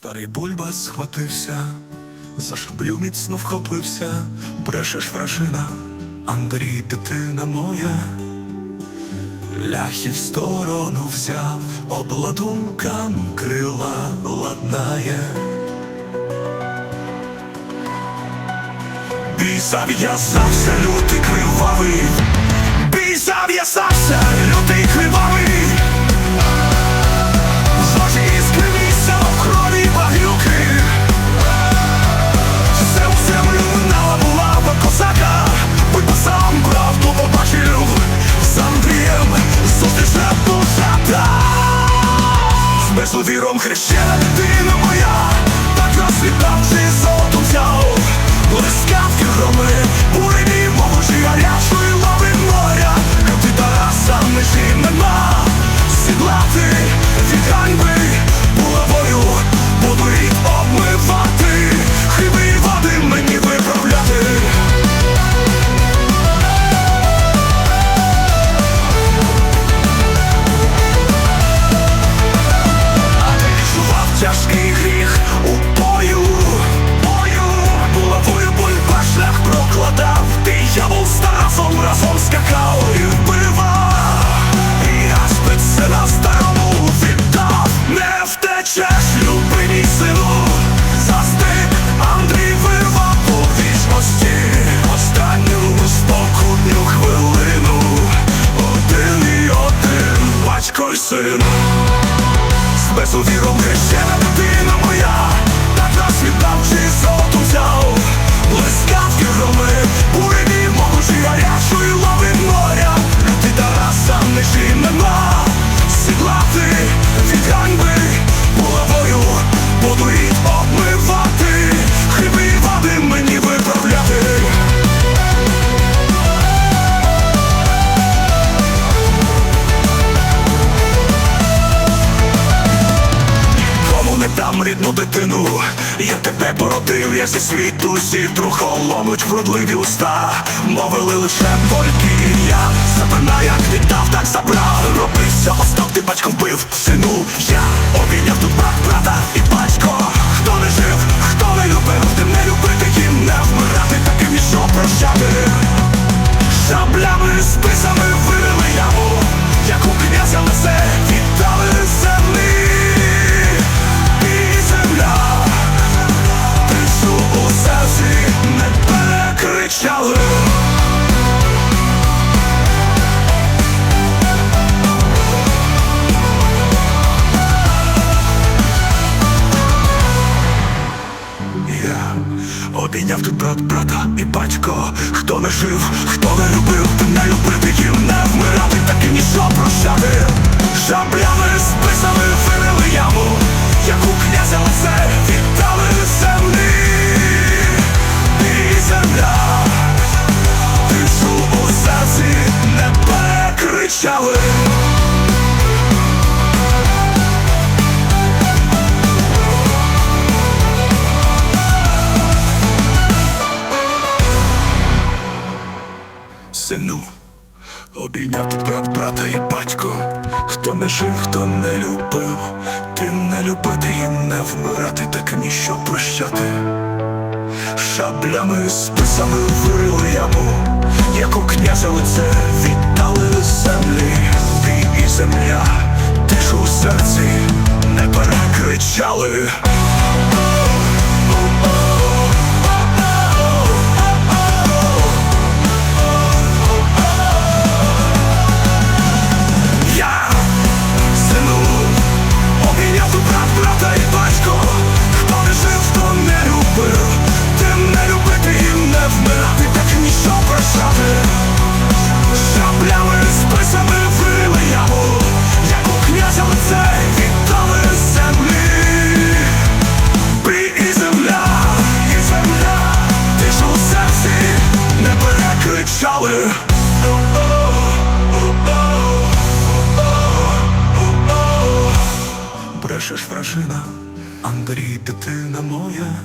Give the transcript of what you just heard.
Старий бульба схватився, за шаблю міцно вхопився, брешеш вражина, Андрій, дитина моя, ляхів сторону взяв, обладункам крила ладнає. Бій зав'язався, лютий кривавий, бій зав'язався, лютий кривавий. Хрещена з безувіром хрещена дитина моя. Так нас віддавши золоту взяв рідну дитину, я тебе породив, я зі світу зітру холонуть вродливі уста, мовили лише тільки і я Забина, як віддав, так забрав. Робився остав, ти батьком бив. Сину Я обійняв тут брат, брата і батько. Хто не жив, хто не любив, тим не любити їм не вмирати, таким і що прощати. Шаблями, списами вирили яму, як у князя лисе брат брата і батько. Хто не жив, хто не любив, не любити їм не вмирати, так і ніщо прощати Шаблями, списами вирили яму, як у князя лице віддали землі. І земля Тишу у серці не перекричали обійняв тут брат брата і батько. Хто не жив, хто не любив. Ти не любити і не вмирати, так ніщо прощати. Шаблями, списами вирили яму Як у князя лице віддали землі. Ти і земля, тишу у серці не перекричали Брешеш вражина, Андрій, дитина моя